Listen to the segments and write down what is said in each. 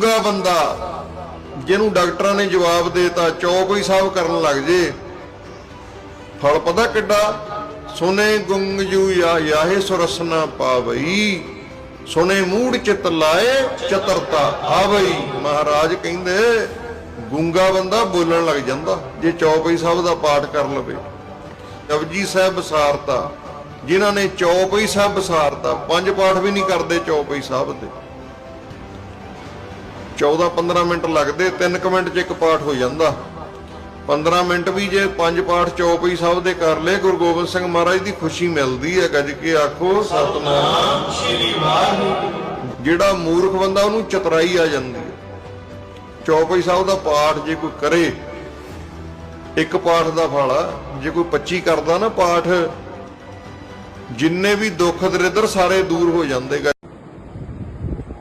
ਗੁੰਗਾ ਬੰਦਾ। ਜਿਹਨੂੰ ਡਾਕਟਰਾਂ ਨੇ ਜਵਾਬ ਦੇਤਾ ਚੌਪਈ ਸਾਹਿਬ ਕਰਨ ਲੱਗ ਜੇ। ਫਲ ਪਤਾ ਕਿੱਡਾ? ਸੁਨੇ ਗੁੰਗ ਜੂ ਯਾ ਯਾਹੇ ਸੁਰਸਨਾ ਪਾਵਈ। ਸੁਨੇ ਮੂੜ ਚਿਤ ਲਾਏ, ਚਤਰਤਾ ਆਵਈ। ਮਹਾਰਾਜ ਕਹਿੰਦੇ, ਗੁੰਗਾ ਬੰਦਾ ਬੋਲਣ ਲੱਗ ਜਾਂਦਾ, ਜੇ ਚੌਪਈ ਸਾਹਿਬ ਦਾ ਪਾਠ ਕਰ ਲਵੇ। ਜਪਜੀ ਸਾਹਿਬ ਬਸਾਰਤਾ ਜਿਨ੍ਹਾਂ ਨੇ ਚੌਪਈ ਸਾਹਿਬ ਬਸਾਰਤਾ ਪੰਜ ਪਾਠ ਵੀ ਨਹੀਂ ਕਰਦੇ ਚੌਪਈ ਸਾਹਿਬ ਦੇ। 14 15 ਮਿੰਟ ਲੱਗਦੇ 3 ਮਿੰਟ ਚ ਇੱਕ ਪਾਠ ਹੋ ਜਾਂਦਾ। 15 ਮਿੰਟ ਵੀ ਜੇ ਪੰਜ ਪਾਠ ਚੌਪਈ ਸਾਹਿਬ ਦੇ ਕਰ ਲਏ, ਗੁਰੂ ਗੋਬਿੰਦ ਸਿੰਘ ਮਹਾਰਾਜ ਦੀ ਖੁਸ਼ੀ ਮਿਲਦੀ ਹੈ, ਗੱਜ ਕੇ ਆਖੋ, ਸਤਨਾਮ ਸ੍ਰੀ ਵਾਹਿਗੁਰੂ। ਜਿਹੜਾ ਮੂਰਖ ਬੰਦਾ ਉਹਨੂੰ ਚਤਰਾਈ ਆ ਜਾਂਦੀ ਹੈ। ਚੌਪਈ ਸਾਹਿਬ ਦਾ ਪਾਠ ਜੇ ਕੋਈ ਕਰੇ, ਇੱਕ ਪਾਠ ਦਾ ਫਲ ਆ। ਜੇ ਕੋਈ 25 ਕਰਦਾ ਨਾ ਪਾਠ, ਜਿੰਨੇ ਵੀ ਦੁੱਖ ਦਰਿਦਰ ਸਾਰੇ ਦੂਰ ਹੋ ਜਾਂਦੇ ਗਾ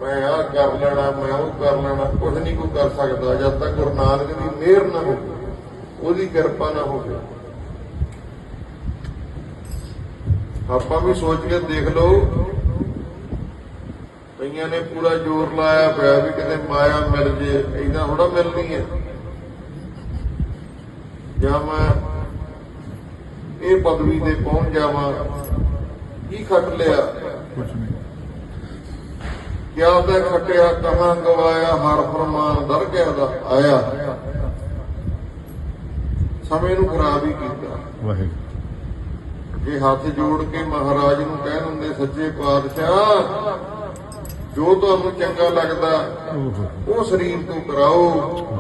ਮੈਂ ਆ ਕਰ ਲੈਣਾ, ਮੈਂ ਉਹ ਕਰ ਲੈਣਾ ਕੁਝ ਨਹੀਂ ਕੋਈ ਕਰ ਸਕਦਾ, ਜਦ ਤੱਕ ਗੁਰੂ ਨਾਨਕ ਦੀ ਮਿਹਰ ਨਾ ਹੋਵੇ, ਉਹਦੀ ਕਿਰਪਾ ਨਾ ਹੋਵੇ। ਆਪਾਂ ਵੀ ਸੋਚ ਕੇ ਦੇਖ ਲਓ, ਕਈਆਂ ਨੇ ਪੂਰਾ ਜ਼ੋਰ ਲਾਇਆ ਪਿਆ ਵੀ ਕਿਤੇ ਮਾਇਆ ਮਿਲ ਜੇ ਐਦਾਂ ਥੋੜਾ ਮਿਲਣੀ ਹੈ। ਜਾਂ ਮੈਂ ਇਹ ਪਦਵੀ ਤੇ ਪਹੁੰਚ ਜਾਵਾਂ, ਕੀ ਖੱਟ ਲਿਆ? ਕੁਛ ਨਹੀਂ। ਕਿਆ ਤੇ ਖੱਟਿਆ ਕਹਾਂ ਗਵਾਇਆ ਹਰ ਫਰਮਾਨ ਦਰ ਗਿਆ ਦਾ ਆਇਆ। ਸਮੇਂ ਨੂੰ ਖਰਾਬ ਹੀ ਕੀਤਾ। ਵਾਹਿਗੁਰੂ। ਜੇ ਹੱਥ ਜੋੜ ਕੇ ਮਹਾਰਾਜ ਨੂੰ ਕਹਿ ਦਿੰਦੇ ਸੱਚੇ ਪਾਤਸ਼ਾਹ ਜੋ ਤੁਹਾਨੂੰ ਚੰਗਾ ਲੱਗਦਾ ਉਹ ਸਰੀਰ ਤੋਂ ਕਰਾਓ।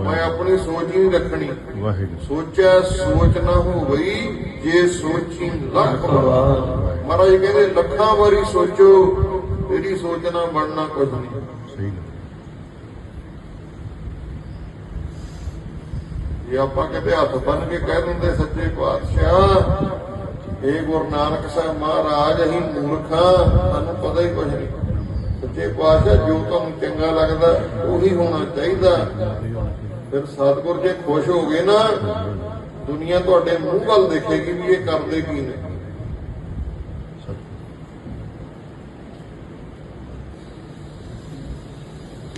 ਮੈਂ ਆਪਣੀ ਸੋਚ ਨਹੀਂ ਰੱਖਣੀ। ਵਾਹਿਗੁਰੂ। ਸੋਚਿਆ ਸੋਚ ਨਾ ਹੋਵਈ ਜੇ ਸੋਚੀ ਲੱਖ ਵਾਰ। ਮਹਾਰਾਜ ਕਹਿੰਦੇ ਲੱਖਾਂ ਵਾਰੀ ਸੋਚੋ। ਤੇਰੀ ਸੋਚ ਨਾ ਬਣਨਾ ਕੁਝ ਨਹੀਂ। ਸਹੀ ਗੱਲ। ਜੇ ਆਪਾਂ ਕਿਤੇ ਹੱਥ ਬੰਨ ਕੇ ਕਹਿ ਦਿੰਦੇ ਸੱਚੇ ਪਾਤਸ਼ਾਹ ਇਹ ਗੁਰੂ ਨਾਨਕ ਸਾਹਿਬ ਮਹਾਰਾਜ ਅਸੀਂ ਮੂਰਖਾਂ ਸਾਨੂੰ ਪਤਾ ਹੀ ਕੁਝ ਨਹੀਂ। ਸੱਚੇ ਪਾਤਸ਼ਾਹ ਜੋ ਤੁਹਾਨੂੰ ਚੰਗਾ ਲੱਗਦਾ ਉਹੀ ਹੋਣਾ ਚਾਹੀਦਾ। ਫਿਰ ਸਤਿਗੁਰ ਜੇ ਖੁਸ਼ ਹੋ ਗਏ ਨਾ ਦੁਨੀਆ ਤੁਹਾਡੇ ਮੂੰਹ ਵੱਲ ਦੇਖੇਗੀ ਵੀ ਇਹ ਕਰਦੇ ਕੀ ਨੇ।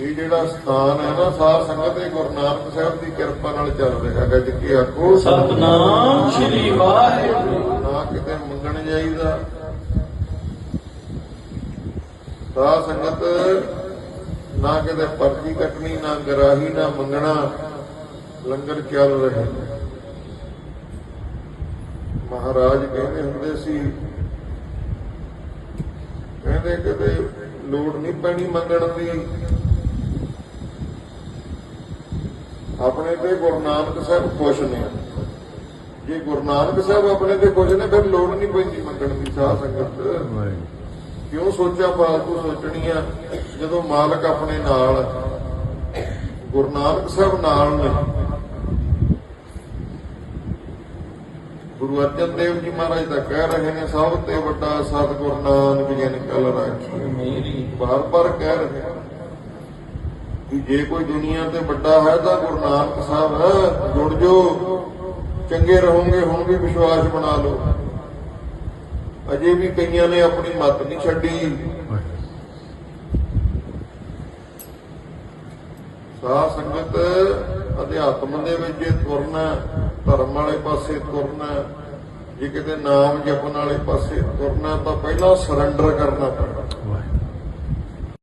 ਇਹ ਜਿਹੜਾ ਸਥਾਨ ਹੈ ਨਾ ਸਾਧ ਸੰਗਤ ਇਹ ਗੁਰੂ ਨਾਨਕ ਸਾਹਿਬ ਦੀ ਕਿਰਪਾ ਨਾਲ ਚੱਲ ਰਿਹਾ ਗੱਜ ਕੇ ਆਖੋ ਸਤਨਾਮ ਸ੍ਰੀ ਵਾਹਿਗੁਰੂ। ਨਾ ਕਿਤੇ ਮੰਗਣ ਜਾਈਦਾ। ਸਾਧ ਸੰਗਤ ਨਾ ਕਿਤੇ ਪਰਚੀ ਕੱਟਣੀ ਨਾ ਗਰਾਹੀ ਨਾ ਮੰਗਣਾ ਲੰਗਰ ਚੱਲ ਰਿਹਾ ਮਹਾਰਾਜ ਕਹਿੰਦੇ ਹੁੰਦੇ ਸੀ ਕਹਿੰਦੇ ਕਦੇ ਲੋੜ ਨਹੀਂ ਪੈਣੀ ਮੰਗਣ ਦੀ। ਆਪਣੇ ਤੇ ਗੁਰੂ ਨਾਨਕ ਸਾਹਿਬ ਖੁਸ਼ ਨੇ। ਜੇ ਗੁਰੂ ਨਾਨਕ ਸਾਹਿਬ ਆਪਣੇ ਤੇ ਖੁਸ਼ ਨੇ ਫਿਰ ਲੋੜ ਨਹੀਂ ਪੈਂਦੀ ਮੰਗਣ ਦੀ ਸਾਧ ਸੰਗਤ। ਕਿਉਂ ਸੋਚਿਆ ਫਾਲਤੂ ਸੋਚਣੀਆਂ? ਜਦੋਂ ਮਾਲਕ ਆਪਣੇ ਨਾਲ। ਗੁਰੂ ਨਾਨਕ ਸਾਹਿਬ ਨਾਲ ਨੇ। ਗੁਰੂ ਅਰਜਨ ਦੇਵ ਜੀ ਮਹਾਰਾਜ ਤਾਂ ਕਹਿ ਰਹੇ ਨੇ ਸਭ ਤੇ ਵੱਡਾ ਸਤਿਗੁਰ ਨਾਨਕ ਜੀ ਨੇ ਕਲ ਰਾਖੀ। ਮੇਰੀ ਬਾਰ-ਬਾਰ ਕਹਿ ਰਹੇ ਕਿ ਜੇ ਕੋਈ ਦੁਨੀਆ ਤੇ ਵੱਡਾ ਹੈ ਤਾਂ ਗੁਰੂ ਨਾਨਕ ਸਾਹਿਬ, ਜੁੜ ਜੋ। ਚੰਗੇ ਰਹੋਗੇ, ਹੁਣ ਵੀ ਵਿਸ਼ਵਾਸ ਬਣਾ ਲਓ। ਅਜੇ ਵੀ ਕਈਆਂ ਨੇ ਆਪਣੀ ਮੱਤ ਨਹੀਂ ਛੱਡੀ। ਵਾਹਿਗੁਰੂ ਸਾਧ ਸੰਗਤ ਅਧਿਆਤਮ ਦੇ ਵਿੱਚ ਜੇ ਤੁਰਨਾ, ਧਰਮ ਵਾਲੇ ਪਾਸੇ ਤੁਰਨਾ, ਜੇ ਕਿਤੇ ਨਾਮ ਜਪਣ ਵਾਲੇ ਪਾਸੇ ਤੁਰਨਾ, ਤਾਂ ਪਹਿਲਾਂ ਸਰੈਂਡਰ ਕਰਨਾ ਪੈਂਦਾ